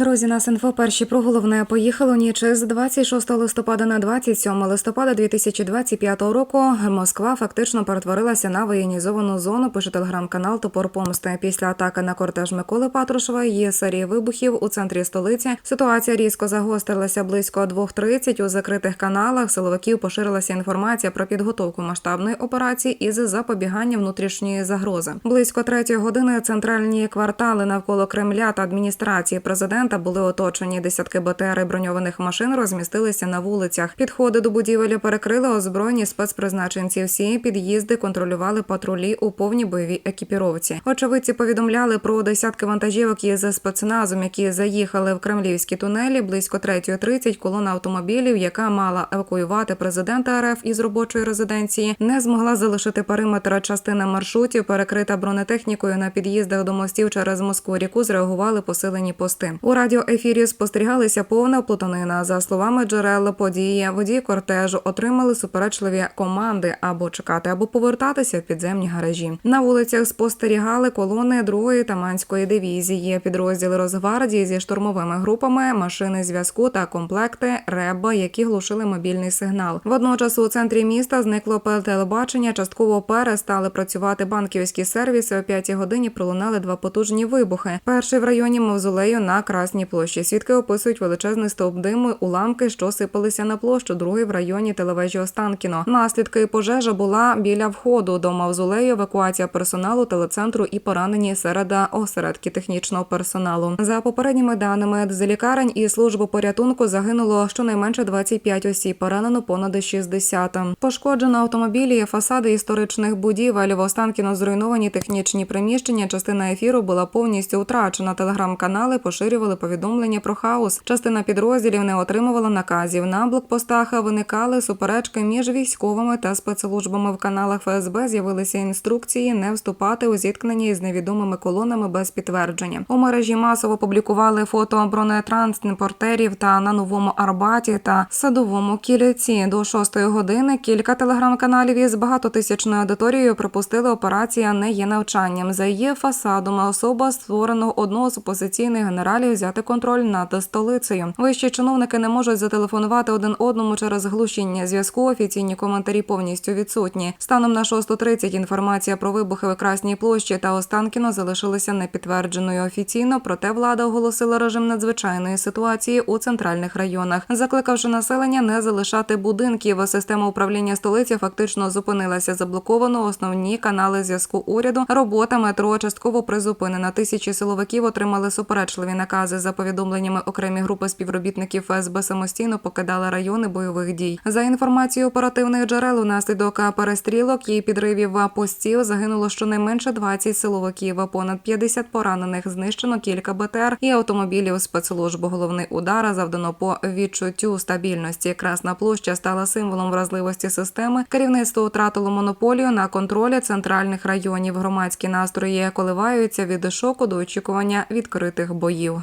Друзі, нас інфо перші про головне поїхало ніч з 26 листопада на 27 листопада 2025 року. Москва фактично перетворилася на воєнізовану зону. Пише телеграм-канал Топор Помсти. Після атаки на кортеж Миколи Патрушева є серії вибухів у центрі столиці. Ситуація різко загострилася близько 2.30 у закритих каналах. Силовиків поширилася інформація про підготовку масштабної операції із запобігання внутрішньої загрози. Близько третьої години центральні квартали навколо Кремля та адміністрації президента були оточені. Десятки БТР і броньованих машин розмістилися на вулицях. Підходи до будівелі перекрили озброєні спецпризначенці. Всі під'їзди контролювали патрулі у повній бойовій екіпіровці. Очевидці повідомляли про десятки вантажівок із спецназом, які заїхали в кремлівські тунелі. Близько 3.30 колона автомобілів, яка мала евакуювати президента РФ із робочої резиденції, не змогла залишити периметр. Частина маршрутів перекрита бронетехнікою на під'їздах до мостів через Москву ріку. Зреагували посилені пости. У радіоефірі спостерігалися повна плутанина. За словами джерел події, водії кортежу отримали суперечливі команди або чекати, або повертатися в підземні гаражі. На вулицях спостерігали колони другої таманської дивізії, підрозділи Росгвардії зі штурмовими групами, машини зв'язку та комплекти РЕБ, які глушили мобільний сигнал. Водночас у центрі міста зникло телебачення. Частково перестали працювати банківські сервіси. О п'ятій годині пролунали два потужні вибухи. Перший в районі мавзолею на Красній площі. Свідки описують величезний стовп диму, уламки, що сипалися на площу. Другий в районі телевежі Останкіно. Наслідки пожежа була біля входу до мавзолею. Евакуація персоналу телецентру і поранені серед осередки технічного персоналу. За попередніми даними з лікарень і служби порятунку загинуло щонайменше 25 осіб. Поранено понад 60. Пошкоджено автомобілі, фасади історичних будівель. В Останкіно зруйновані технічні приміщення. Частина ефіру була повністю втрачена. Телеграм-канали поширювали повідомлення про хаос. Частина підрозділів не отримувала наказів. На блокпостах виникали суперечки між військовими та спецслужбами. В каналах ФСБ з'явилися інструкції не вступати у зіткнення із невідомими колонами без підтвердження. У мережі масово публікували фото бронетранспортерів та на новому Арбаті та садовому кільці. До шостої години кілька телеграм-каналів із багатотисячною аудиторією припустили операція не є навчанням. За її фасадом особа створеного одного з опозиційних генералів взяти контроль над столицею. Вищі чиновники не можуть зателефонувати один одному через глушіння зв'язку. Офіційні коментарі повністю відсутні. Станом на 6.30 інформація про вибухи в Красній площі та Останкіно залишилася непідтвердженою офіційно. Проте влада оголосила режим надзвичайної ситуації у центральних районах, закликавши населення не залишати будинків. Система управління столиці фактично зупинилася заблоковано. Основні канали зв'язку уряду. Робота метро частково призупинена. Тисячі силовиків отримали суперечливі накази за повідомленнями окремі групи співробітників ФСБ самостійно покидали райони бойових дій. За інформацією оперативних джерел, унаслідок перестрілок і підривів постів загинуло щонайменше 20 силовиків, понад 50 поранених, знищено кілька БТР і автомобілів спецслужб. Головний удар завдано по відчуттю стабільності. Красна площа стала символом вразливості системи. Керівництво втратило монополію на контролі центральних районів. Громадські настрої коливаються від шоку до очікування відкритих боїв.